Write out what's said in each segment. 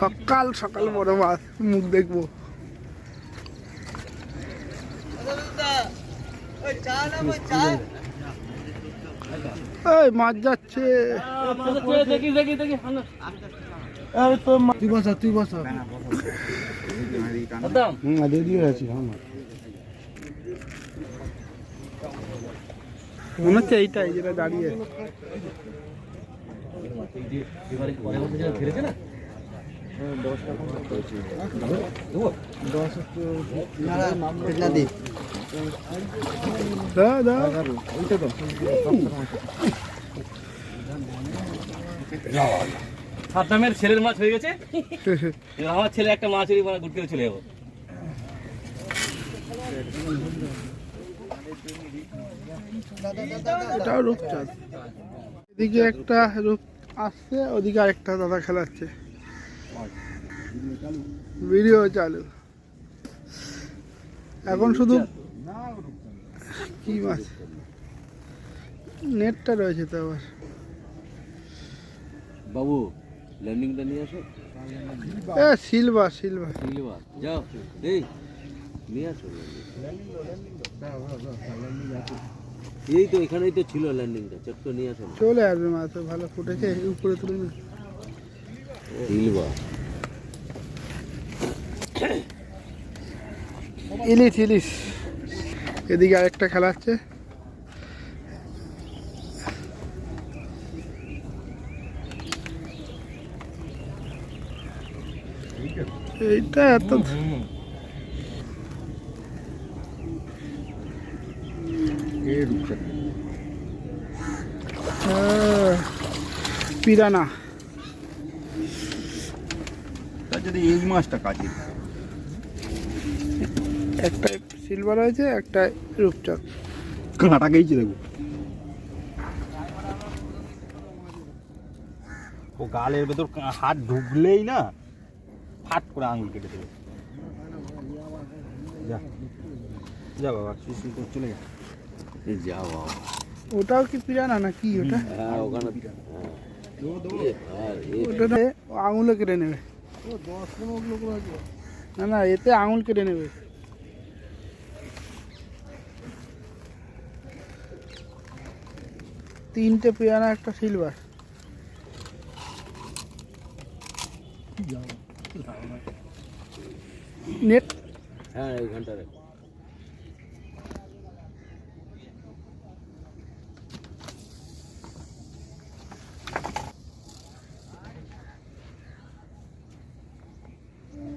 সকাল সকাল বড় মাছ মুখ দেখব। মাছ যাচ্ছে। মনে হচ্ছে এইটাই যেটা দাঁড়িয়ে। সাদ্দামের ছেলের মাছ হয়ে গেছে আমার ছেলে একটা মাছ হয়ে মানে গুটকে চলে যাব এটাও রূপচাঁদ। এদিকে একটা রূপ আসছে ওদিকে আরেকটা দাদা খেলাচ্ছে। ভিডিও চালু। এখন শুধু কি মাছ? নেটটা রয়েছে তো আবার। বাবু ল্যান্ডিংটা নিয়ে আসো। এ সিলভার সিলভার। সিলভার। যাও। এই নিয়ে আসো। এই তো এখানেই তো ছিল ল্যান্ডিংটা চট করে নিয়ে আসো চলে আসবে মাছ ভালো ফুটেছে উপরে তুলে নে। ইলিশ ইলিশ। এদিকে আরেকটা খেলাচ্ছে এইটা এত পিরানা যদি এই মাছটা কাজে একটা সিলভার আছে একটা রূপচাঁদ কাঁটা গেছে দেখো। ও গালের ভেতর হাত ঢুকলেই না ফাট করে আঙুল কেটে দেবে। যা যা বাবা করে চলে যা। এই যাও বাবা। ওটাও কি পিরানা না কি ওটা? হ্যাঁ ওখানে হ্যাঁ। এ আঙুলে কেটে নেবে। না না, এতে আঙুল কেটে নেবে। তিনটে পিয়ানা একটা সিলভার নেট। হ্যাঁ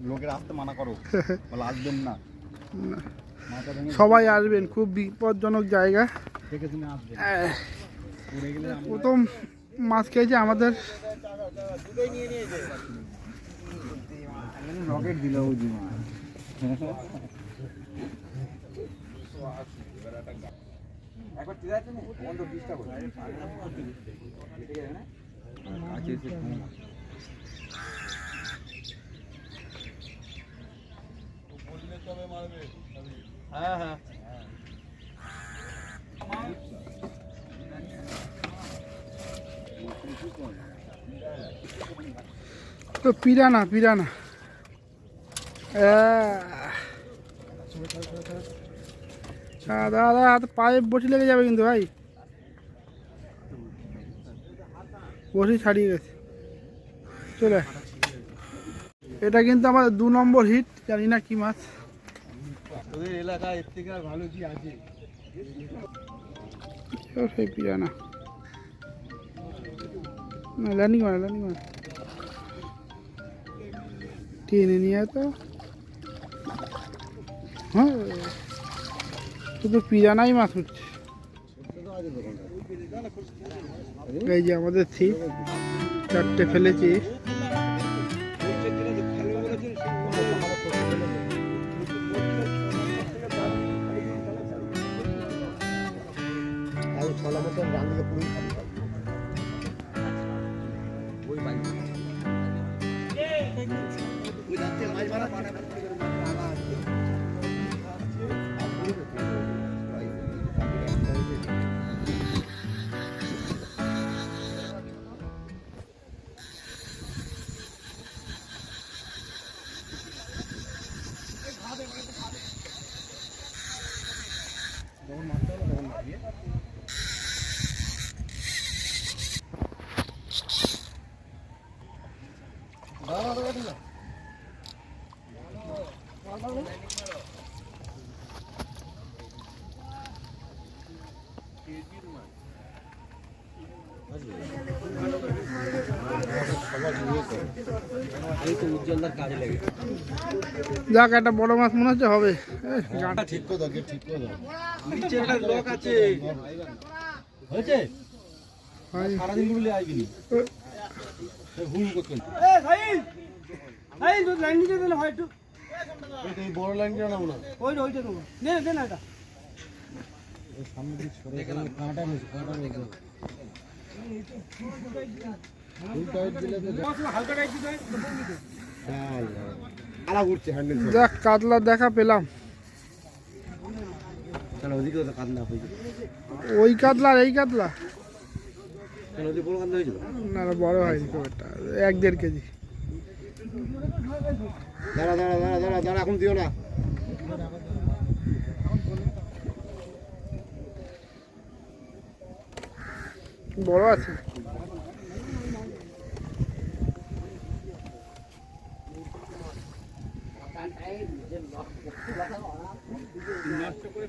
লোকের আসতে মানা করো। বলে আসবেন না। সবাই আসবেন খুব বিপজ্জনক জায়গা। প্রথম মাছ খেয়েছে আমাদের। রকেট দিল একবার ঠিক আছে না বন্ধ ডিস্টার্ব আছে সে ফোন হ্যাঁ হ্যাঁ। তো পিরানা পিরানা। দাদা দাদা হাতে পায়ে বসি লেগে যাবে কিন্তু ভাই। বসি ছাড়িয়ে গেছে। চলে। এটা কিন্তু আমাদের দু নম্বর হিট জানি না কি মাছ। এলাকায় এর থেকে আর ভালো কি আছে? টেনে নিয়ে তো। হ্যাঁ মাছ যে আমাদের ছিপ চারটে ফেলেছি। Without the যাক একটা বড় মাছ মনে হচ্ছে হবে ঠিক করে দাও ঠিক করে দাও নিচে একটা লোক আছে হয়েছে সারাদিনগুলো আসবিনি হুম করতেন এই বড় লাইন কেন নাও না তো কাতলা এই কাতলা? কেন ওদিকে বড় কান্না হয়েছিল না না বড় হয়নি খুব একটা। এক দেড় কেজি। দাঁড়া দাঁড়া দাঁড়া দাঁড়া দাঁড়া এখন দিও না। বড় আছে?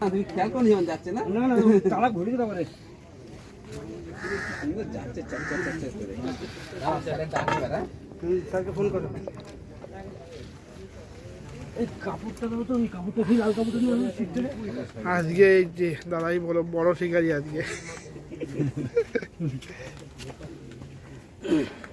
তুমি খেয়াল করে যেমন যাচ্ছে না? না না তারা ঘুরে দিতে পারে যাচ্ছে চাপ চাপ চাপ চাপ করে। স্যারকে ফোন করো। আজকে এই যে দাদাই বলো বড় শিকারি আজকে।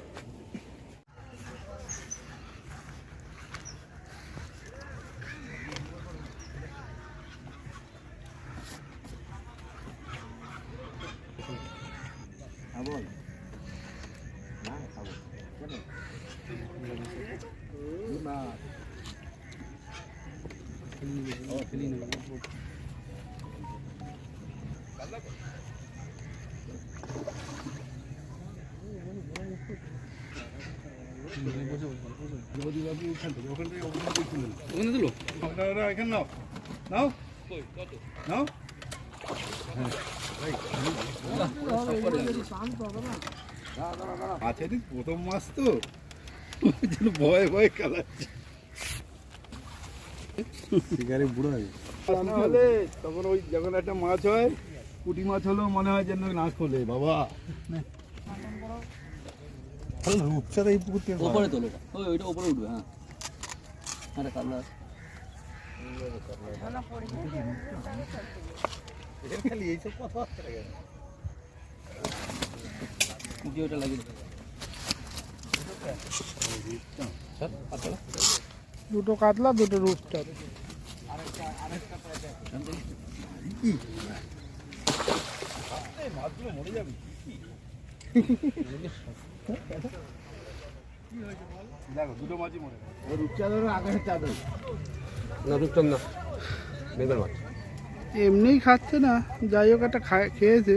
ওখানে আছে ঠিক প্রথম মাস তো ভয়ে ভয়ে শিকারে বুড়ো হয় হলে তখন ওই যখন একটা মাছ হয় পুঁটি মাছ হলেও মনে হয় যেন না খোলে বাবা। রূপসার এই পুকুর থেকে ওপরে তোলো। ওই ওইটা ওপরে উঠবে হ্যাঁ। আরে কাল্লা খালি এইসব কথাবার্তা ওটা লাগিয়ে দুটো কাতলা দুটো রূপচাঁদ। দেখো দুটো মাছই মরে গেছে। রূপচাঁদের আকাশের চাদর না রূপচাঁদ না বেঙ্গল মাছ এমনিই খাচ্ছে না, যাই হোক, একটা খায়- খেয়েছে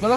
চলো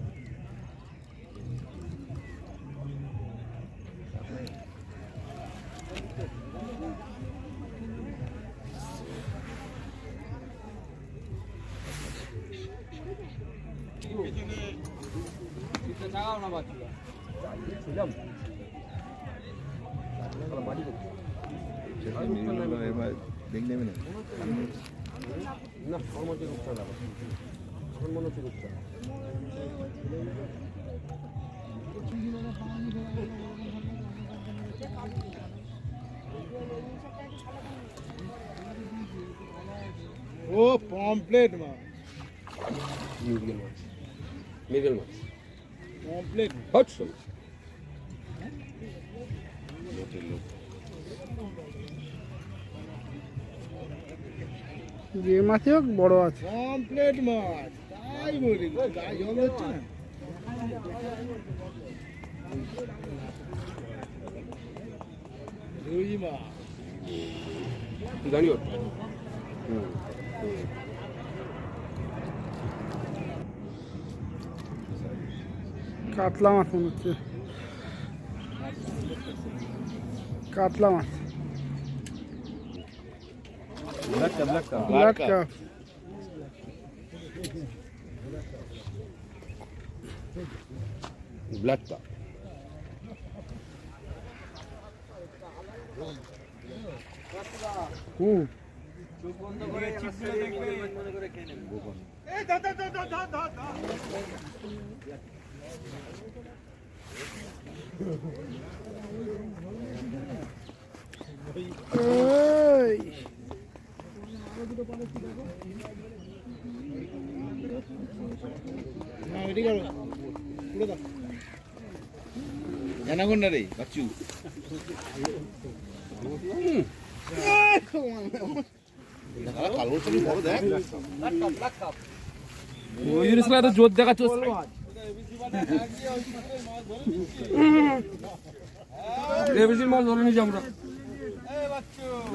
না না মধ্যে রূপচাঁদ আবার আমার মনে হচ্ছে রূপচাঁদ ও পমপ্লেট মাছ। মিরগেল মাছ মিরগেল মাছ। যে মাছে হোক বড় আছে পমপ্লেট মাছ। তাই বলি গায়ে জল হচ্ছে না রুই মাছ। জানিও। কাতলা মাছ মনে হচ্ছে কাতলা মাছ black cup black cup blood cup blood cup হুম এই না এটি করো পুরো দাও অ্যানাকোন্ডা রে বাচ্চু কালো তুমি বড় দেখ ওই জিনিস তো জোর দেখাচ্ছ এবিসির মাল ধরে নিয়েছি আমরা।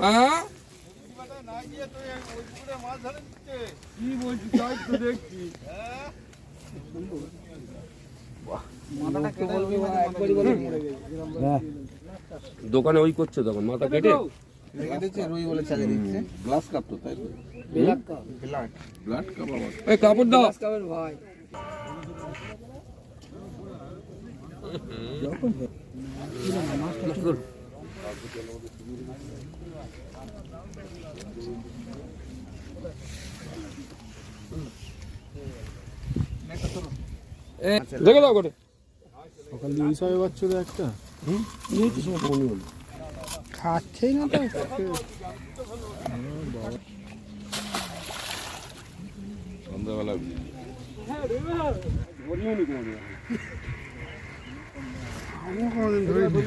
হ্যাঁ? কি বলছিস তাই তো দেখছি দোকানে ওই করছে তখন মাথা কেটে? রুই বলে দেখে দাও করে। সকাল দিয়ে পাচ্ছ তো একটা খাচ্ছেই না তো। সন্ধ্যাবেলা আমিও কোনোদিন ধরিনি।